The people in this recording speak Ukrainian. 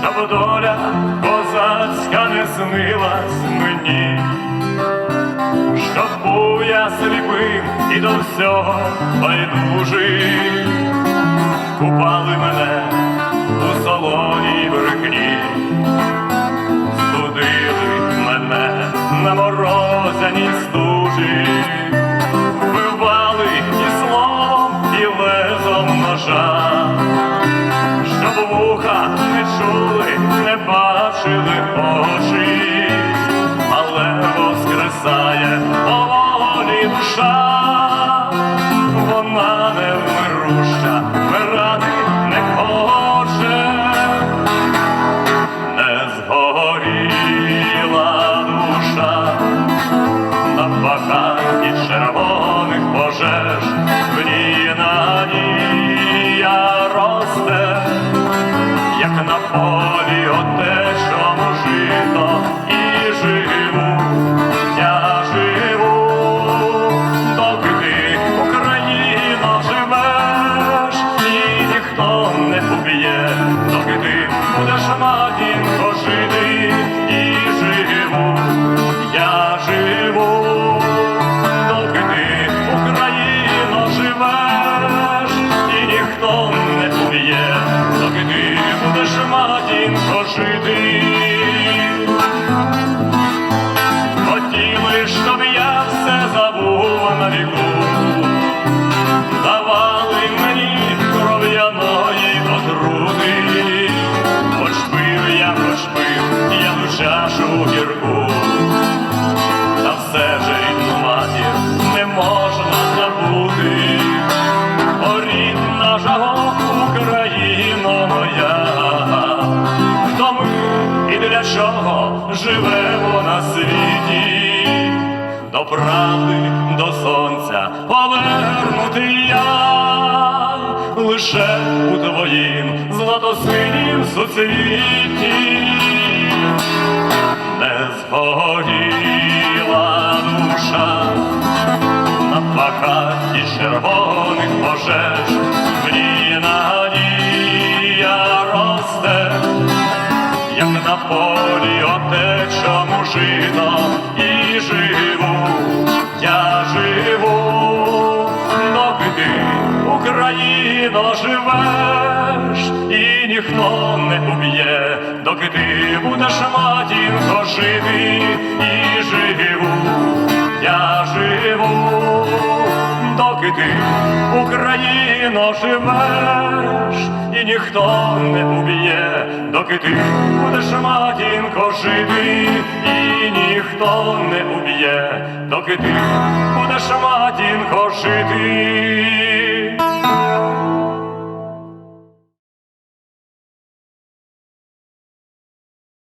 Щоб доля козацька не снилась мені, щоб був я сліпим і до всього байдужий, купали мене у солоній брехні, студили мене на морозяній стужі, бачили очі, але воскресає поволі душа, вона невмируща, вмирати не хоче, не згоріла душа. На багаті червоних пожеж, в ній надія росте, як на полі отечому чого живемо на світі, до правди, лише у твоїм златосинім суцвіті. Не згоріла душа на плакаті червоних пожеж, ній надія росте, як на полі отечому жито, і живу, я живу, Україно, живеш, і ніхто не уб'є, доки ти будеш матінко жити, і живу, я живу, доки ти, Україно, живеш, і ніхто не уб'є, доки ти будеш матінко жити, і ніхто не уб'є, доки ти будеш матінко жити.